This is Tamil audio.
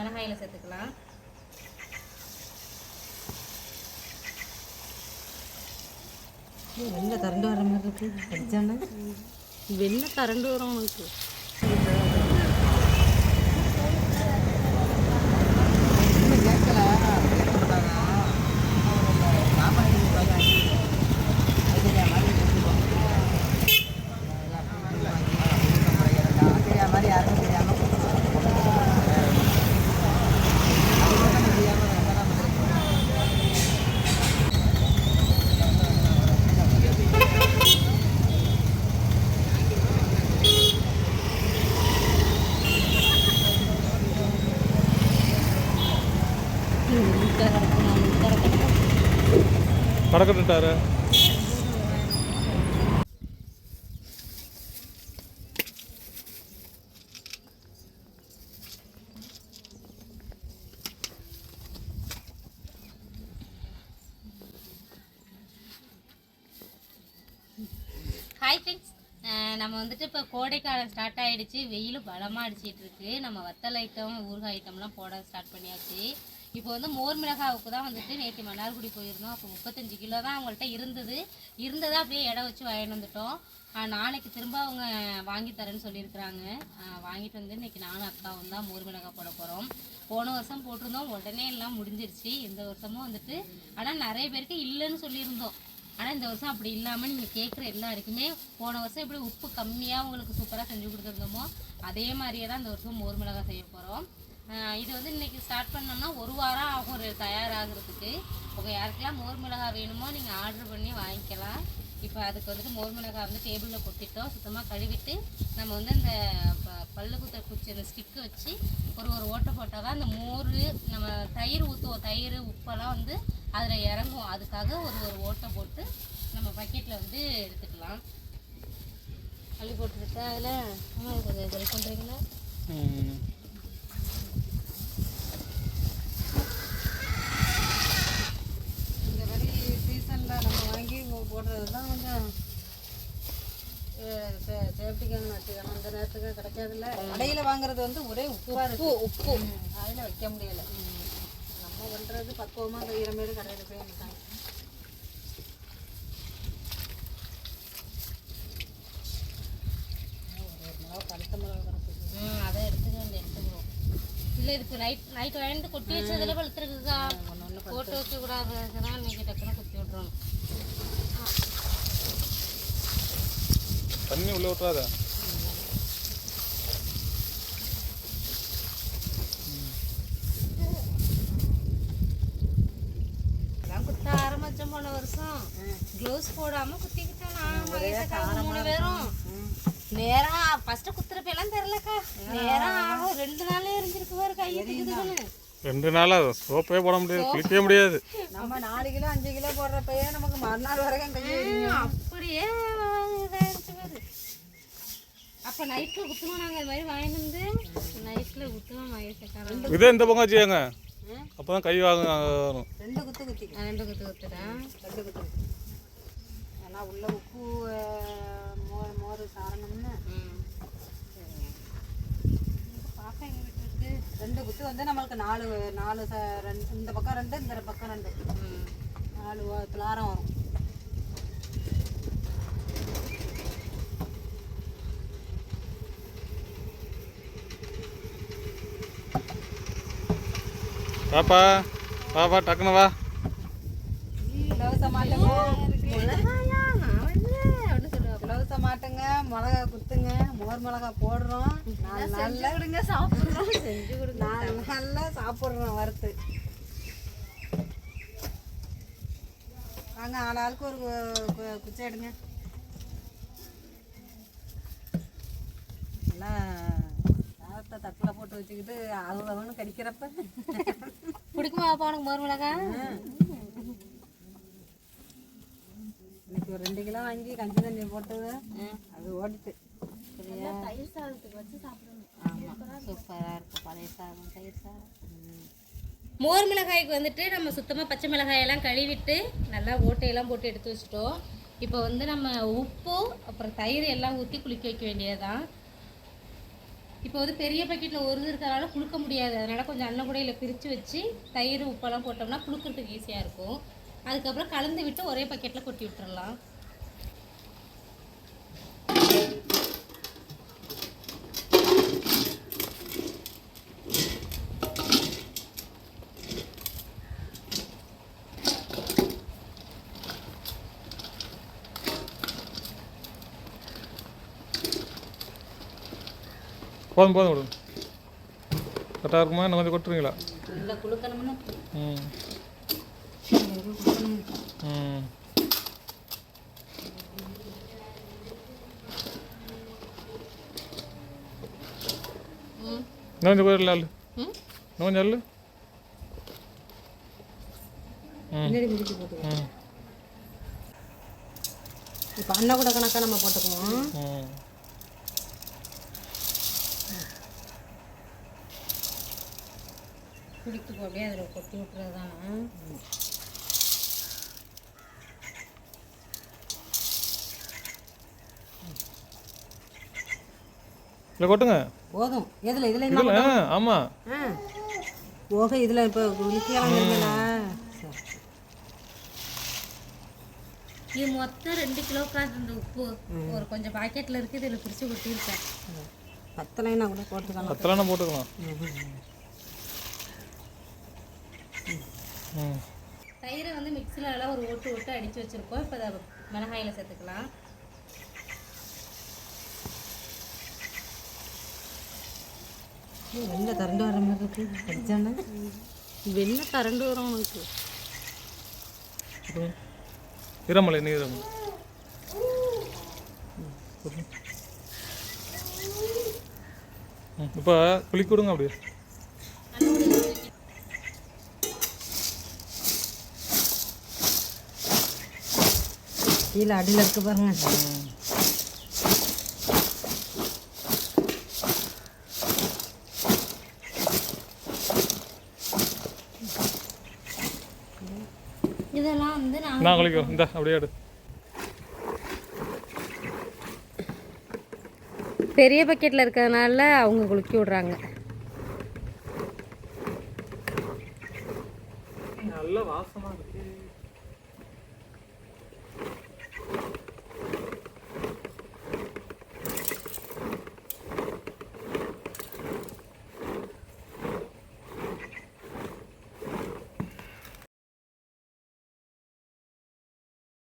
மிளகாயில் சேர்த்துக்கலாம். வெளில கரண்ட் வர மாதிரி இருக்கு. வெண்ணெய் கரண்டு வரும் உனக்கு. பறக்கட்டுட்டாரு ஹாய் ஃப்ரெண்ட்ஸ் நம்ம வந்துட்டு இப்போ கோடைக்காலம் ஸ்டார்ட் ஆயிடுச்சு. வெயில் பலமாக அடிச்சிட்டு இருக்கு. நம்ம வத்தல் ஐட்டம் ஊறுகாய் ஐட்டம்லாம் போட ஸ்டார்ட் பண்ணியாச்சு. இப்போ வந்து மோர் மிளகாவுக்கு தான் வந்துட்டு நேற்று மன்னார்குடி போயிருந்தோம். அப்போ முப்பத்தஞ்சு கிலோ தான் அவங்கள்ட்ட இருந்தது. இருந்ததை அப்படியே இடம் வச்சு வாங்கிட்டு வந்துட்டோம். நாளைக்கு திரும்ப அவங்க வாங்கி தரேன்னு சொல்லியிருக்கிறாங்க. வாங்கிட்டு வந்து இன்னைக்கு நானும் அக்காவும் தான் மோர் மிளகாய் போட போகிறோம் போன வருஷம் போட்டிருந்தோம். உடனே எல்லாம் முடிஞ்சிருச்சு. இந்த வருஷமும் வந்துட்டு ஆனால் நிறைய பேருக்கு இல்லைன்னு சொல்லியிருந்தோம். ஆனால் இந்த வருஷம் அப்படி இல்லாமல் நீங்கள் கேட்குற எல்லாருக்குமே போன வருஷம் எப்படி உப்பு கம்மியாக உங்களுக்கு சூப்பராக செஞ்சு கொடுத்துருந்தோமோ அதே மாதிரியே தான் இந்த வருஷம் மோர் மிளகாய் செய்ய போகிறோம் இது வந்து இன்னைக்கு ஸ்டார்ட் பண்ணோம்னா ஒரு வாரம் ஆகும் ஒரு தயாராகிறதுக்கு. உங்கள் யாருக்கெல்லாம் மோர் மிளகாய் வேணுமோ நீங்கள் ஆர்டர் பண்ணி வாங்கிக்கலாம். இப்போ அதுக்கு வந்துட்டு மோர் மிளகாய் வந்து டேபிளில் கொட்டிட்டோம். சுத்தமாக கழுவிட்டு நம்ம வந்து இந்த ப- பல்லு குத்த குச்சி அந்த ஸ்டிக்கு வச்சு ஒரு ஒரு ஓட்டை போட்டால் தான் அந்த மோர் நம்ம தயிர் ஊற்றுவோம் தயிர் உப்பெல்லாம் வந்து அதில் இறங்கும். அதுக்காக ஒரு ஒரு ஓட்டை போட்டு நம்ம பக்கெட்டில் வந்து எடுத்துக்கலாம். கழுவி போட்டுருக்கா அதில் கொஞ்சம் ஹெல்ப் பண்ணுறீங்களா இந்த மாதிரி சீசனில் நம்ம வாங்கி போடுறது தான் கொஞ்சம் சேஃப்டிக்கான நேரத்துக்கு கிடைக்காதுல்ல? கடையில் வாங்குறது வந்து ஒரே உப்பாக இருக்கு. உப்பு அதில் வைக்க முடியல. நம்ம பண்ணுறது பக்குவமாக செய்கிற மாரி கடையில் போய் நிற்காங்க பழுத்த மிளகா கிடக்குது அதை எடுத்துக்க வந்து எடுத்துக்கிறோம். இல்லை இதுக்கு நைட் நைட் வாங்கிட்டு கொட்டி வச்சதுல பழுத்துருக்குக்கா போட்டு வைக்க கூடாது அதுதான் இன்னைக்கு டக்குனு குத்தி விட்றோம்? தண்ணி உள்ள ஊற்றாத எல்லாம் குத்த ஆரம்பிச்சோம் போன வருஷம் க்ளவுஸ் போடாம குத்திக்கிட்டோம் நான். மகேஷக்காவும் மூணு பேரும். நேரம் ஃபர்ஸ்ட் குத்துறப்ப எல்லாம் தெரியலக்கா. நேரம் ஆகும் ரெண்டு நாளே எரிஞ்சிருக்கு பாரு கையை திக்குதுன்னு ரெண்டு நாளாக சோப்பே போட முடியாது குளிக்கவே முடியாது. நம்ம நாலு கிலோ அஞ்சு கிலோ போடுறப்பயே நமக்கு மறுநாள் வரைக்கும். அப்படியே அப்ப நைட்ல குத்துவோம் நாங்க அது மாதிரி வாங்கிட்டு வந்து நைட்ல குத்துவோம் மகேஷக்காரன் இதே இந்த பக்கம் வச்சுக்கோங்க அப்போ தான் கை வாங்க ரெண்டு குத்து குத்திக்கலாம். ரெண்டு குத்து குத்துறேன் ரெண்டு குத்து ஏன்னா உள்ள உப்பு மோர் மோர் சாரணம்னு. பாப்பா எங்க வீட்டு இருக்கு. ரெண்டு குத்து வந்து நம்மளுக்கு நாலு நாலு ச- ரெண்டு இந்த பக்கம் ரெண்டு இந்த பக்கம் ரெண்டு. நாலு வ- துளாரம் வரும். பாப்பா பாப்பா டக்குனு வா. மிளகா குத்துங்க மோர் மிளகா போடுறோம். நாலு நாள்ல கொடுங்க சாப்பிடுறோம். செஞ்சு கொடுங்க. நாலு நாள்ல சாப்பிட்றோம் வறுத்து. வாங்க ஆள் ஆளுக்கு ஒரு குச்சி எடுங்க. நல்லா சாதத்தை தட்டில் போட்டு வச்சுக்கிட்டு அழுவவனு கடிக்கிறப்ப. பிடிக்குமா பாப்பா உனக்கு மோர் மிளகா ஒரு ரெண்டு கிலோ வாங்கி கஞ்சி தண்ணி போட்டது. அது ஓடிட்டு சரியா தயிர் சாதத்துக்கு வச்சு சாப்பிடணும். ஆமாம் சூப்பராக இருக்கும். பழைய சாதம் தயிர் சாதம். மோர் மிளகாய்க்கு வந்துட்டு நம்ம சுத்தமாக பச்சை மிளகாயெல்லாம் கழுவிட்டு நல்லா ஓட்டையெல்லாம் போட்டு எடுத்து வச்சிட்டோம். இப்போ வந்து நம்ம உப்பு அப்புறம் தயிர் எல்லாம் ஊற்றி குளிக்க வைக்க வேண்டியதுதான். இப்போ வந்து பெரிய பக்கெட்டில் ஒரு இது இருக்கிறனால குளுக்க முடியாது. அதனால் கொஞ்சம் அன்ன கூடையில் பிரித்து வச்சு தயிர் உப்பெல்லாம் போட்டோம்னா குளுக்கிறதுக்கு ஈஸியாக இருக்கும். அதுக்கப்புறம் கலந்து விட்டு ஒரே பக்கெட்டில் கொட்டி விட்டுறலாம். போதும் போதும் விடுங்க கரெக்டாக இருக்குமா? இன்னும் கொஞ்சம் கொட்டுறீங்களா? ம். ம். பின்னாடி முடிச்சு போட்டுக்கலாம் ம். இப்போ அண்ணா கூட கணக்காக நம்ம போட்டுக்குவோம். ம். குடிக்கு அப்படியே அதில் கொட்டி விட்டுறது இல்லை கொட்டுங்க. போதும். எதில் இதில் இதில் ஆ ஆமாம் ஓகே இதில் இப்போ குளிக்கலாம் இருங்களா இது மொத்தம் ரெண்டு கிலோக்காக இந்த உப்பு. ஒரு கொஞ்சம் பாக்கெட்டில் இருக்குது இதில் பிரித்து கொட்டியிருக்கேன். பத்தலைன்னா கூட போட்டுக்கலாம்? பத்தலாம் போட்டுக்கலாம். ம். தயிரை வந்து மிக்சியில் நல்லா ஒரு ஓட்டு ஓட்டு அடித்து வச்சுருக்கோம். இப்போ அதை மிளகாயில் சேர்த்துக்கலாம். வெளில திரண்டு வர மாதிரி இருக்கு. அடிச்சாண்டா வெளில திரண்டு வரும் உனக்கு. ஈரமலை நீரமலை ம் இப்போ குளிக்க விடுங்க அப்படியே. கீழே அடியில் இருக்கு பாருங்க இதெல்லாம் வந்து நான் நான் இந்த அப்படியே எடு. பெரிய பக்கெட்டில் இருக்கிறதுனால அவங்க குளிக்க விடுறாங்க.